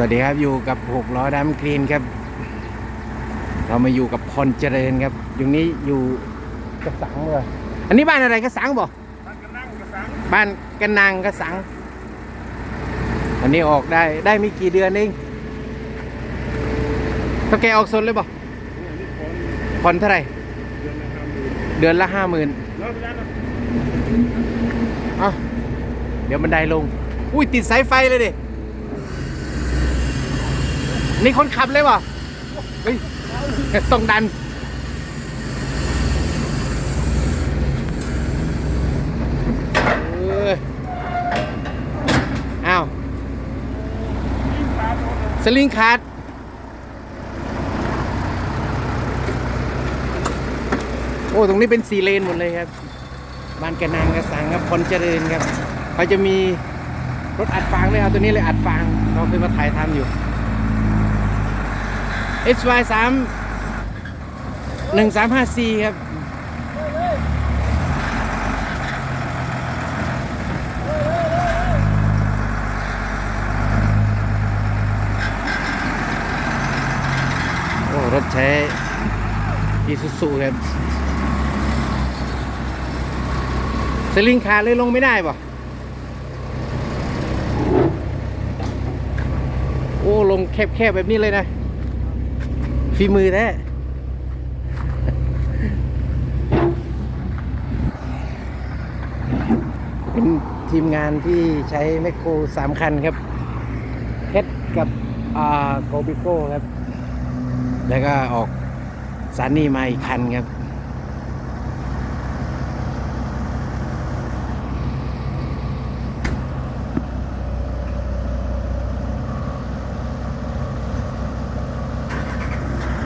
วัสดีครับอยู่กับหกล้อดำคลีนครับ เรามาอยู่กับพรเจริญครับ อยู่นี้อยู่กระสังเลยอันนี้บ้านอะไรกระสังบ่บ้านกระนังกระสัง อันนี้ออกได้ได้ไม่กี่เดือนเองถ้าแกออกสดเลยบ่ผ่อนเท่าไหร่เดือนละห้าหมื่นเอ้าเดี๋ยวบันไดลง อุ้ยติดสายไฟเลยดิ นี่คนขับเลยป่ะเฮ้ยต้องดันเอ้าว สลิงขาดโอ้ ตรงนี้เป็นสี่เลนหมดเลยครับ บ้านแกนางกระสังครับพลเจริญครับเขาจะมีรถอัดฟางเลยเอาตัวนี้เลยอัดฟาง เราเคยมาถ่ายทำอยู่ HY สามหนึ่งสามห้าสี่ครับโอ้รถใช้อีซูซูครับสลิงขาดเลยลงไม่ได้ป่ะโอ้ ลงแคบๆแบบนี้เลยนะ ฝีมือแท้เป็นทีมงานที่ใช้แมคโครสามคันครับเพชรกับอ่าโกบิโก้ครับ แล้วก็ออกซานี่มาอีกคันครับ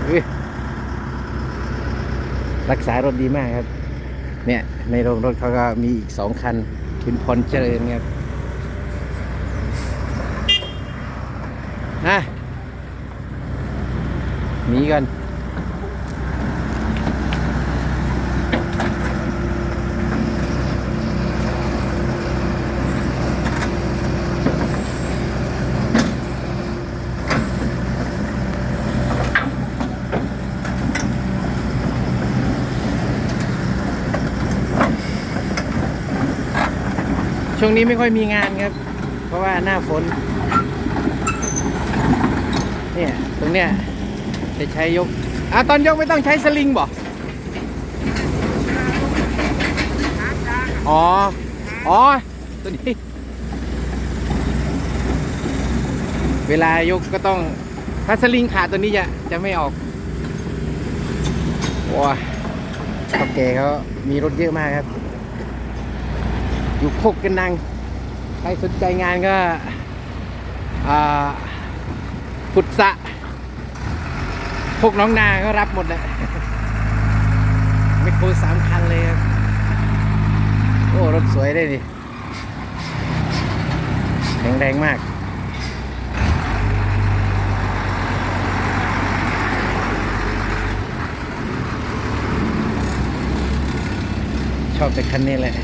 อุ๊ย รักษารถดีมากครับ เนี่ยในโรงรถเขาก็มีอีกสองคันเป็นพรเจริญครับนะมีกัน ช่วงนี้ไม่ค่อยมีงานครับ เพราะว่าหน้าฝน เนี่ย ตรงเนี้ยจะใช้ยกอะตอนยกไม่ต้องใช้สลิงบ่อ๋อ อ๋อ ตัวนี้ เวลายกก็ต้อง ถ้าสลิงขาดตัวนี้จะจะไม่ออกว้าเขาแกเขามีรถเยอะมากครับ อยู่โคกกันนัง ใครสนใจงานก็อ่าขุดสะพวกน้องนาก็รับหมดแหละไม่โคสามคันเลยครับ โอ้ รถสวยได้ดิแข็งแรงมากชอบแต่คันนี้แหละ